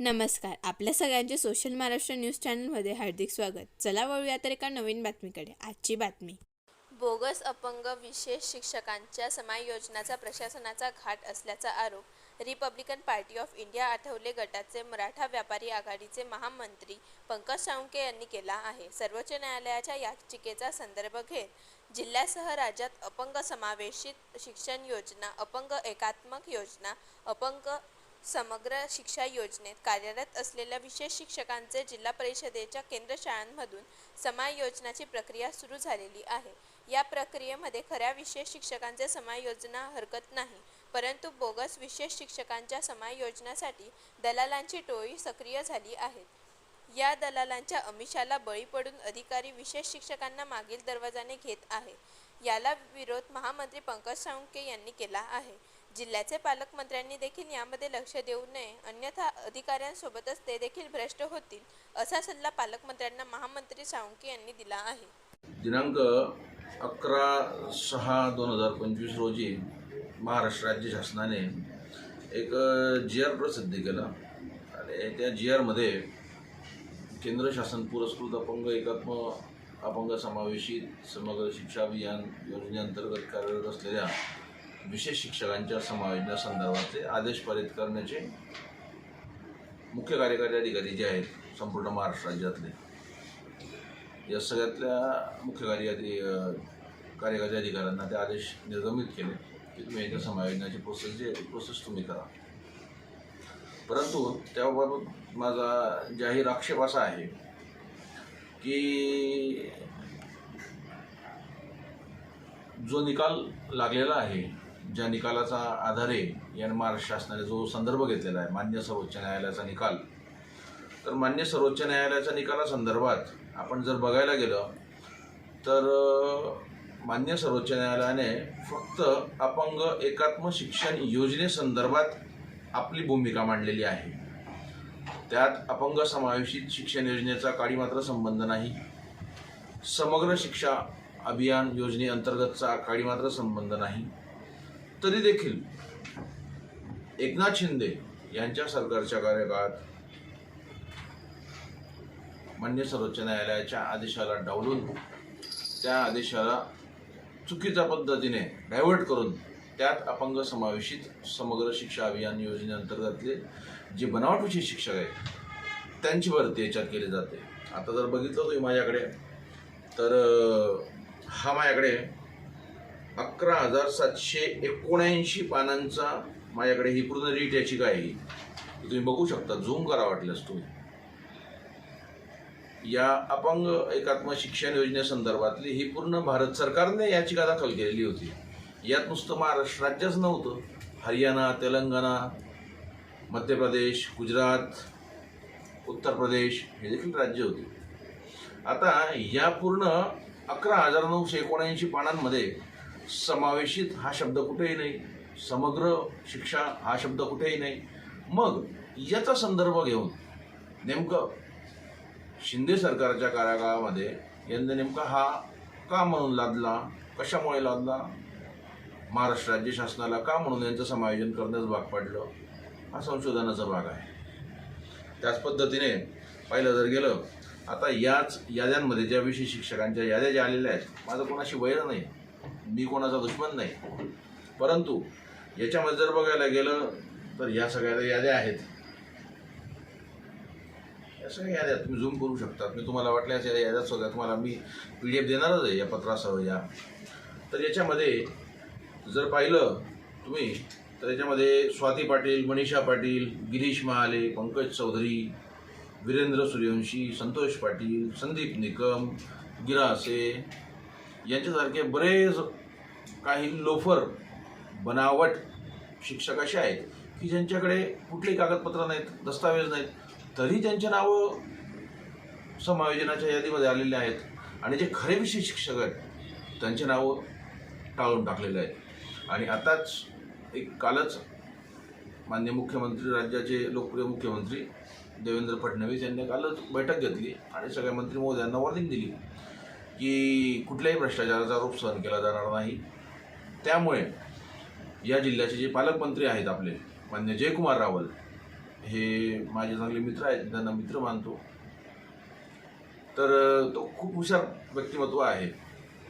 नमस्कार. आपल्या सगळ्यांचे सोशल महाराष्ट्र न्यूज चॅनलमध्ये हार्दिक स्वागत. चला वळूया तर एका नवीन बातमीकडे. आजची बातमी. बोगस अपंग विशेष शिक्षकांच्या समायोजनाचा प्रशासनाचा घाट असल्याचा आरोप Republican Party of India Athawale गटाचे मराठा व्यापारी आघाडीचे महामंत्री पंकज साळुंके यांनी केला आहे. सर्वोच्च न्यायालयाच्या याचिकेचा संदर्भ घेत जिल्ह्यासह राज्यात अपंग समावेशित शिक्षण योजना अपंग एकात्मक योजना अपंग समग्र शिक्षा योजनेत कार्यरत असलेल्या विशेष शिक्षकांचे जिल्हा परिषदेच्या केंद्र शाळांमधून समायोजनाची प्रक्रिया सुरू झालेली आहे. या प्रक्रियेमध्ये खऱ्या विशेष शिक्षकांचे समायोजना हरकत नाही परंतु बोगस विशेष शिक्षकांच्या समायोजनासाठी दलालांची टोळी सक्रिय झाली आहे. या दलालांच्या अमिषाला बळी पडून अधिकारी विशेष शिक्षकांना मागील दरवाजाने घेत आहे. याला विरोध महामंत्री पंकज साळुंके यांनी केला आहे. जिल्ह्याचे पालकमंत्र्यांनी देखील यामध्ये लक्ष देऊ नये अन्यथा अधिकाऱ्यांसोबतच ते देखील भ्रष्ट होतील असा सल्ला पालकमंत्र्यांना महामंत्री साळुंके यांनी दिला आहे. दिनांक अकरा सहा दोन हजार पंचवीस रोजी महाराष्ट्र राज्य शासनाने एक जी आर प्रसिद्ध केला. आणि त्या जी आरमध्ये केंद्र शासन पुरस्कृत अपंग एकात्म अपंग समावेशित समग्र शिक्षा अभियान योजनेअंतर्गत कार्यरत असलेल्या विशेष शिक्षकांच्या समायोजनासंदर्भाचे आदेश पारित करण्याचे मुख्य कार्यकारी अधिकारी जे आहेत संपूर्ण महाराष्ट्र राज्यातले या सगळ्यातल्या मुख्य कार्यकारी कार्यकारी अधिकाऱ्यांना ते आदेश निर्गमित केले की तुम्ही याच्या समायोजनाची प्रोसेस जे प्रोसेस तुम्ही करा. परंतु त्याबाबत माझा जाहीर आक्षेप असा आहे की जो निकाल लागलेला आहे ज्या निकालाचा आधारे या महाराष्ट्र शासनाने जो संदर्भ घेतलेला आहे मान्य सर्वोच्च न्यायालयाचा निकाल. तर मान्य सर्वोच्च न्यायालयाच्या निकालासंदर्भात आपण जर बघायला गेलं तर मान्य सर्वोच्च न्यायालयाने फक्त अपंग एकात्म शिक्षण योजनेसंदर्भात आपली भूमिका मांडलेली आहे. त्यात अपंग समावेशित शिक्षण योजनेचा काळी मात्र संबंध नाही. समग्र शिक्षा अभियान योजनेअंतर्गतचा काळी मात्र संबंध नाही. तरी देखील एकनाथ शिंदे यांच्या सरकारच्या कार्यकाळात मान्य सर्वोच्च न्यायालयाच्या आदेशाला डावलून त्या आदेशाला चुकीच्या पद्धतीने डायव्हर्ट करून त्यात अपंग समावेशित समग्र शिक्षा अभियान योजनेअंतर्गतले जे बनावट शिक्षक आहेत त्यांची भरती याच्यात केली जाते. आता जर बघितलं तुम्ही माझ्याकडे तर हा माझ्याकडे अकरा हजार सातशे एकोणऐंशी पानांचा माझ्याकडे ही पूर्ण रीट याचिका आहे तुम्ही बघू शकता झूम करा वाटल्यास तुम्ही. या अपंग एकात्म शिक्षण योजनेसंदर्भातली ही पूर्ण भारत सरकारने याचिका दाखल केलेली होती. यात नुसतं महाराष्ट्र राज्यच नव्हतं. हरियाणा तेलंगणा मध्य प्रदेश गुजरात उत्तर प्रदेश हे देखील राज्य होती. आता या पूर्ण अकरा हजार नऊशे एकोणऐंशी पानांमध्ये समावेशित हा शब्द कुठेही नाही. समग्र शिक्षा हा शब्द कुठेही नाही. मग याचा संदर्भ घेऊन नेमकं शिंदे सरकारच्या कार्यकाळामध्ये यंदा नेमका हा का म्हणून लादला? कशामुळे लादला? महाराष्ट्र राज्य शासनाला का म्हणून यांचं समायोजन करण्यास भाग पडलं? हा संशोधनाचा भाग आहे. त्याच पद्धतीने पाहिलं जर गेलं आता याच याद्यांमध्ये ज्या शिक्षकांच्या याद्या ज्या आलेल्या आहेत माझं कोणाशी वैर नाही. मी कोणाचा दुश्मन नाही. परंतु याच्यामध्ये जर बघायला गेलं तर या सगळ्या याद्या आहेत. या सगळ्या याद्या तुम्ही झूम करू शकता मी तुम्हाला वाटल्यास या याद्या सगळ्या तुम्हाला मी पी डी एफ देणारच आहे या पत्रासह या. तर याच्यामध्ये जर पाहिलं तुम्ही तर याच्यामध्ये स्वाती पाटील मनीषा पाटील गिरीश महाले पंकज चौधरी वीरेंद्र सूर्यवंशी संतोष पाटील संदीप निकम गिरासे यांच्यासारखे बरेच काही लोफर बनावट शिक्षक असे आहेत की ज्यांच्याकडे कुठली कागदपत्र नाहीत दस्तावेज नाहीत तरी त्यांचे नावं समायोजनाच्या यादीमध्ये आलेले आहेत. आणि जे खरे विषय शिक्षक आहेत त्यांचे नावं टाळून टाकलेले आहेत. आणि आताच एक कालच मान्य मुख्यमंत्री राज्याचे लोकप्रिय मुख्यमंत्री देवेंद्र फडणवीस यांनी कालच बैठक घेतली आणि सगळ्या मंत्री महोदयांना वॉर्निंग दिली की कुठल्याही भ्रष्टाचाराचा आरोप सहन केला जाणार नाही. त्यामुळे या जिल्ह्याचे जे पालकमंत्री आहेत आपले मान्य जयकुमार रावल हे माझे चांगले मित्र आहेत त्यांना मित्र मानतो. तर तो खूप हुशार व्यक्तिमत्व आहे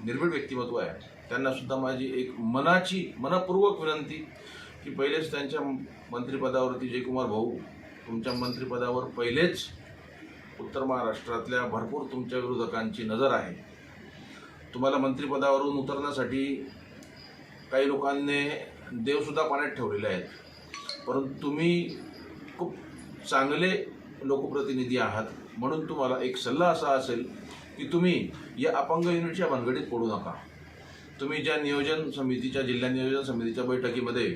निर्भीड व्यक्तिमत्व आहे. त्यांना सुद्धा माझी एक मनाची मनपूर्वक विनंती की पहिलेच त्यांच्या मंत्रिपदावरती जयकुमार भाऊ तुमच्या मंत्रिपदावर पहिलेच उत्तर महाराष्ट्रातल्या भरपूर तुमच्या विरोधकांची नजर आहे. तुम्हाला मंत्रिपदावरून उतरण्यासाठी काही लोकांनी देवसुद्धा पाण्यात ठेवलेले आहेत. परंतु तुम्ही खूप चांगले लोकप्रतिनिधी आहात. म्हणून तुम्हाला एक सल्ला असा असेल की तुम्ही या अपंग युनिटच्या भानगडीत पडू नका. तुम्ही ज्या नियोजन समितीच्या जिल्हा नियोजन समितीच्या बैठकीमध्ये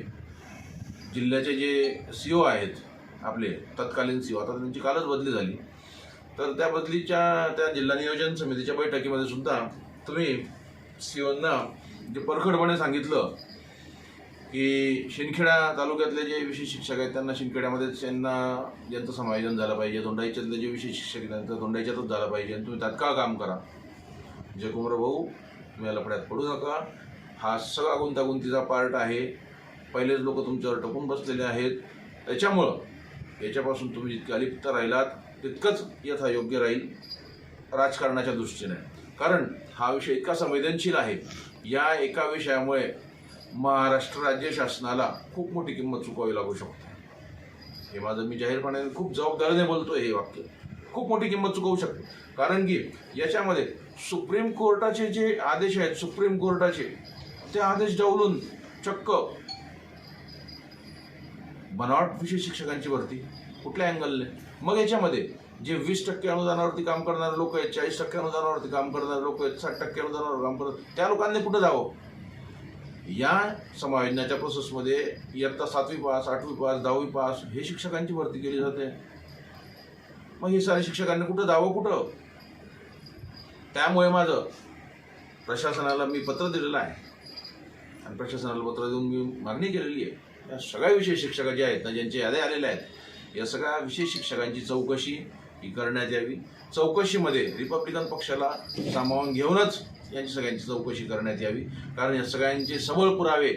जिल्ह्याचे जे सी ओ आहेत आपले तत्कालीन सी ओ आता त्यांची कालच बदली झाली. तर त्या बदलीच्या त्या जिल्हा नियोजन समितीच्या बैठकीमध्ये सुद्धा तुम्ही सी ओंना जे परखडपणे सांगितलं की शिंदखेडा तालुक्यातले जे विशेष शिक्षक आहेत त्यांना शिंदखेड्यामध्ये त्यांना यांचं समायोजन झालं पाहिजे धोंडाईच्यातले जे विशेष शिक्षक आहेत त्यांचं धोंडाईच्यातच झालं पाहिजे. आणि तुम्ही तात्काळ काम करा. जयकुमार भाऊ तुम्ही या लफड्यात पडू नका. हा सगळा गुंतागुंतीचा पार्ट आहे. पहिलेच लोक तुमच्यावर टपून बसलेले आहेत. त्याच्यामुळं याच्यापासून तुम्ही जितके अलिप्त राहिलात तितकंच यथा योग्य राहील राजकारणाच्या दृष्टीने. कारण हा विषय इतका संवेदनशील आहे. या एका विषयामुळे महाराष्ट्र राज्य शासनाला खूप मोठी किंमत चुकवावी लागू शकते. हे माझं मी जाहीरपणे खूप जबाबदारीने बोलतो हे वाक्य. खूप मोठी किंमत चुकवू शकते. कारण की याच्यामध्ये सुप्रीम कोर्टाचे जे आदेश आहेत सुप्रीम कोर्टाचे ते आदेश डावलून चक्क बनावट विशेष शिक्षकांची भरती कुठल्या अँगलने मग याच्यामध्ये जे वीस टक्के अनुदानावरती काम करणारे लोक आहेत चाळीस टक्के अनुदानावरती काम करणारे लोक आहेत साठ टक्के अनुदानावर काम करतात त्या लोकांनी कुठं जावं? या समायोजनाच्या प्रोसेसमध्ये इयत्ता सातवी पास आठवी पास दहावी पास हे शिक्षकांची भरती केली जाते. मग हे सारे शिक्षकांनी कुठं जावं कुठं? त्यामुळे माझं प्रशासनाला मी पत्र दिलेलं आहे. आणि प्रशासनाला पत्र देऊन मी मागणी केलेली आहे. या सगळ्या विशेष शिक्षक जे आहेत ना ज्यांच्या याद्या आलेल्या आहेत या सगळ्या विशेष शिक्षकांची चौकशी ही करण्यात यावी. चौकशीमध्ये रिपब्लिकन पक्षाला सामावून घेऊनच यांची सगळ्यांची चौकशी करण्यात यावी. कारण या सगळ्यांचे सबळ पुरावे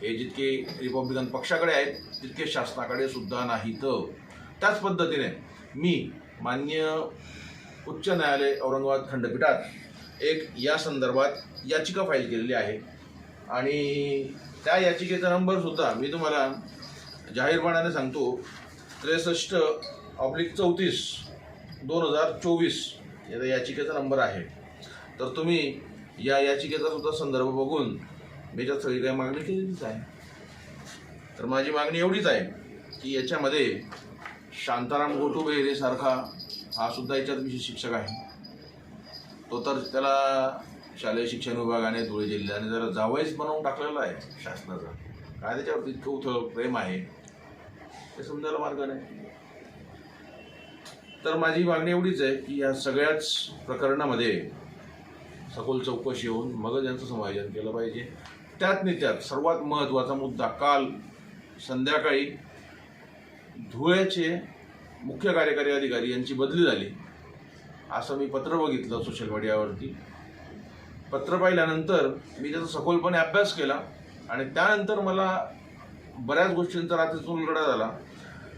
हे जितके रिपब्लिकन पक्षाकडे आहेत तितके शासनाकडे सुद्धा नाहीत. त्याच पद्धतीने मी मान्य उच्च न्यायालय औरंगाबाद खंडपीठात एक या संदर्भात याचिका फाईल केलेली आहे. आणि त्या याचिकेचा नंबर सुद्धा मी तुम्हाला जाहीरपणाने सांगतो. त्रेसष्ट ऑब्लिक चौतीस दोन हजार चोवीस या याचिकेचा नंबर आहे. तर तुम्ही या याचिकेचा सुद्धा संदर्भ बघून मी त्यात सगळी काही मागणी केलेलीच आहे. तर माझी मागणी एवढीच आहे की याच्यामध्ये शांताराम गोटुबेरे सारखा हा सुद्धा याच्यात विशेष शिक्षक आहे. तो तर त्याला शालेय शिक्षण विभागाने धुळे जिल्ह्याने जरा जावईच बनवून टाकलेला आहे शासनाचा. काय त्याच्यावरती इतकं उथळ प्रेम आहे? ते समजायला मार्ग नाही. तर माझी मागणी एवढीच आहे की या सगळ्याच प्रकरणामध्ये सखोल चौकशी होऊन मगच यांचं समायोजन केलं पाहिजे. त्यात त्यात सर्वात महत्त्वाचा मुद्दा काल संध्याकाळी धुळ्याचे मुख्य कार्यकारी अधिकारी यांची बदली झाली. असं मी पत्र बघितलं सोशल मीडियावरती पत्र पाहिल्यानंतर मी त्याचा सखोलपणे अभ्यास केला आणि त्यानंतर मला बऱ्याच गोष्टींचा रात्रीतून उलगडा झाला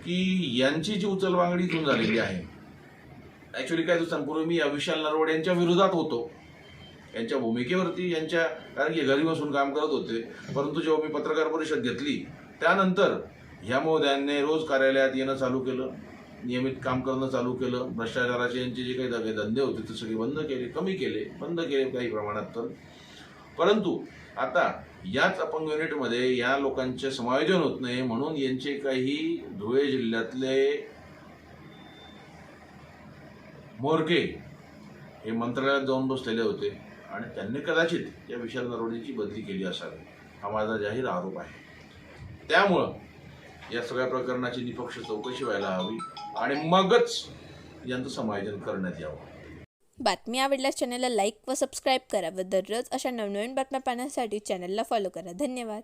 की यांची जी उचलबांगडी इथून झालेली आहे ॲक्च्युली काय तू सांगपूर्वी मी अविशाल विशाल नरवडे यांच्या विरोधात होतो. यांच्या भूमिकेवरती यांच्या कारण की घरी बसून काम करत होते. परंतु जेव्हा मी पत्रकार परिषद घेतली त्यानंतर ह्या महोदयांनी रोज कार्यालयात येणं चालू केलं नियमित काम करणं चालू केलं. भ्रष्टाचाराचे यांचे जे काही धगे धंदे होते ते सगळे बंद केले कमी केले बंद केले काही प्रमाणात तर परंतु आता याच अपंग युनिटमध्ये या लोकांचे समायोजन होत नाही म्हणून यांचे काही धुळे जिल्ह्यातले मोरके हे मंत्रालयात जाऊन बसलेले होते आणि त्यांनी कदाचित या विशाल नरवडेची बदली केली असावी हा माझा जाहीर आरोप आहे. त्यामुळं या सगळ्या प्रकरणाची निपक्ष चौकशी व्हायला हवी आणि मगच यांचं समायोजन करण्यात यावं. बातमी आवडल्यास चॅनलला लाईक व सबस्क्राईब करा व दररोज अशा नवनवीन बातम्या पाहण्यासाठी चॅनलला फॉलो करा. धन्यवाद.